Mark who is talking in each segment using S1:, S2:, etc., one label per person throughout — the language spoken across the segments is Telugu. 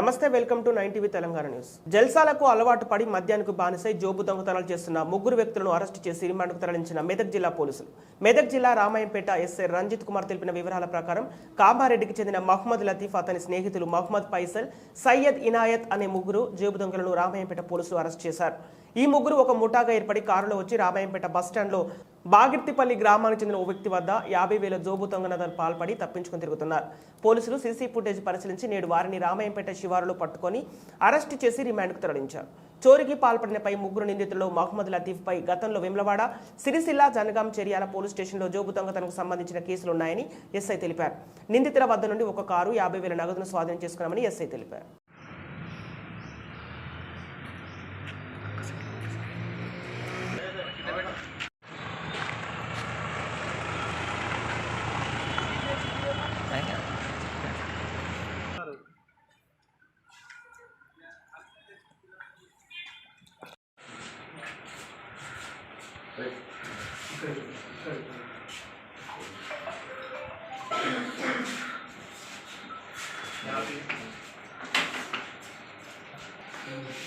S1: నమస్తే welcome to nine TV Telangana news. జల్సాలకు అలవాటు పడి మద్యానికి బానిసై జోబు దొంగతనాలు చేస్తున్న ముగ్గురు వ్యక్తులను అరెస్టు చేసి రిమాండ్కు తరలించిన మెదక్ జిల్లా పోలీసులు. మెదక్ జిల్లా రామాయంపేట ఎస్ఐ రంజిత్ కుమార్ తెలిపిన వివరాల ప్రకారం కామారెడ్డికి చెందిన మహ్మద్ లతీఫ్ అతని స్నేహితులు మహ్మద్ పైసల్ సయ్యద్ ఇనాయత్ అనే ముగ్గురు జేబు దొంగలను రామాయంపేట పోలీసులు అరెస్ట్ చేశారు. ఈ ముగ్గురు ఒక ముఠాగా ఏర్పడి కారులో వచ్చి రామాయంపేట బస్టాండ్లో బాగిర్తిపల్లి గ్రామానికి చెందిన ఓ వ్యక్తి వద్ద యాభై వేల జోబు దొంగనదాలు పాల్పడి తప్పించుకుని తిరుగుతున్నారు. పోలీసులు సీసీ ఫుటేజ్ పరిశీలించి నేడు వారిని రామాయంపేట శివారులో పట్టుకొని అరెస్టు చేసి రిమాండ్కు తరలించారు. చోరీకి పాల్పడినపై ముగ్గురు నిందితుల్లో మహమ్మద్ లతీఫ్పై గతంలో విమ్లవాడ సిరిసిల్ల జనగాం చెరియాల పోలీస్ స్టేషన్లో జోబు దొంగతనకు సంబంధించిన కేసులున్నాయని ఎస్ఐ తెలిపారు. నిందితుల వద్ద నుండి ఒక కారు యాభై వేల నగదును స్వాధీనం చేసుకున్నామని ఎస్ఐ తెలిపారు.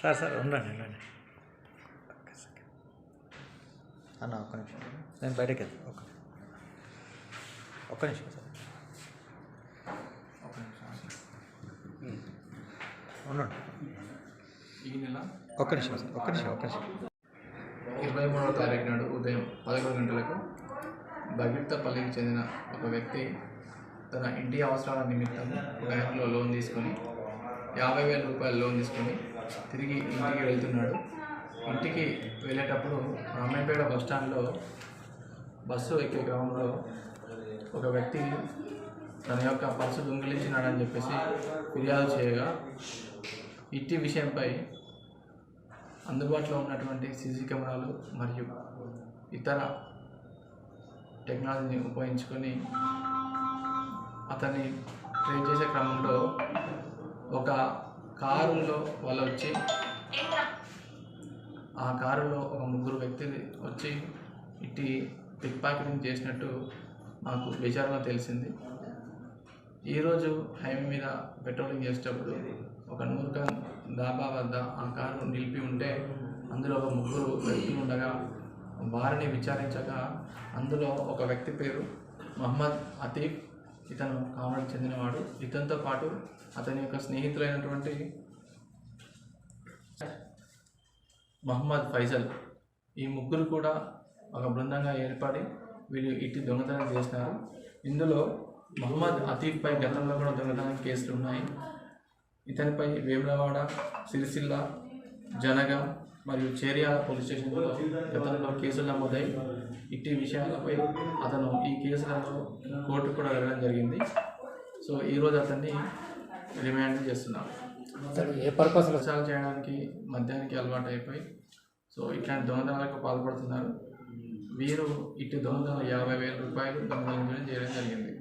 S2: సార్ సార్ ఉండండి ఉండండి. ఒక్క సెకండ్ అన్న ఒక్క నిమిషం. నేను బయటకి వెళ్తాను ఒక్క ఒక్క నిమిషం సార్. ఒక్క నిమిషం ఉండండి.
S3: ఈ నెల
S2: ఒక్క నిమిషం సార్. ఒక్క నిమిషం ఒక్క నిమిషం.
S3: ఇరవై మూడవ తారీఖు నాడు ఉదయం పదకొండు గంటలకు బగిర్తపల్లికి చెందిన ఒక వ్యక్తి తన ఇంటి అవసరాల నిమిత్తం బ్యాంకులో లోన్ తీసుకొని యాభై వేల రూపాయలు లోన్ తీసుకొని తిరిగి ఇంటికి వెళ్తున్నాడు. ఇంటికి వెళ్ళేటప్పుడు రామాయపేట బస్ స్టాండ్లో బస్సు ఎక్కే క్రమంలో ఒక వ్యక్తి తన యొక్క పర్సు దొంగిలించినాడని చెప్పేసి ఫిర్యాదు చేయగా ఇట్టి విషయంపై అందుబాటులో ఉన్నటువంటి సీసీ కెమెరాలు మరియు ఇతర టెక్నాలజీని ఉపయోగించుకొని అతన్ని ట్రేస్ చేసే క్రమంలో ఒక కారులో వాళ్ళు వచ్చి ఆ కారులో ఒక ముగ్గురు వ్యక్తులు వచ్చి ఇట్టి పిక్ పాకెటింగ్ చేసినట్టు మాకు విచారణ తెలిసింది. ఈరోజు హైవే మీద పెట్రోలింగ్ చేసేటప్పుడు ఒక నూర్ఖాన్ డాబా వద్ద ఆ కారు నిలిపి ఉంటే అందులో ఒక ముగ్గురు వ్యక్తులు ఉండగా వారిని విచారించగా అందులో ఒక వ్యక్తి పేరు మహమ్మద్ అతీఫ్ ఇతను కావడానికి చెందినవాడు. ఇతనితో పాటు అతని యొక్క స్నేహితులైనటువంటి మహమ్మద్ ఫైజల్. ఈ ముగ్గురు కూడా ఒక బృందంగా ఏర్పడి వీళ్ళు ఇట్టి దొంగతనం చేసినారు. ఇందులో మహమ్మద్ అతీఫ్పై గతంలో కూడా దొంగతనం కేసులు ఉన్నాయి. ఇతనిపై వేములవాడ సిరిసిల్ల జనగం మరియు చేరియాల పోలీస్ స్టేషన్లో గతంలో కేసులు నమోదై ఇట్టి విషయాలపై అతను ఈ కేసులలో కోర్టు కూడా వెళ్ళడం జరిగింది. సో ఈరోజు అతన్ని రిమాండ్ చేస్తున్నారు.
S4: ఏ పర్పస్
S3: ప్రచారం చేయడానికి మద్యానికి అలవాటు అయిపోయి సో ఇట్లాంటి దొంగతనాలకు పాల్పడుతున్నారు. వీరు ఇటు దొంగతనం యాభై వేల రూపాయలు దొంగతనం చేయడం జరిగింది.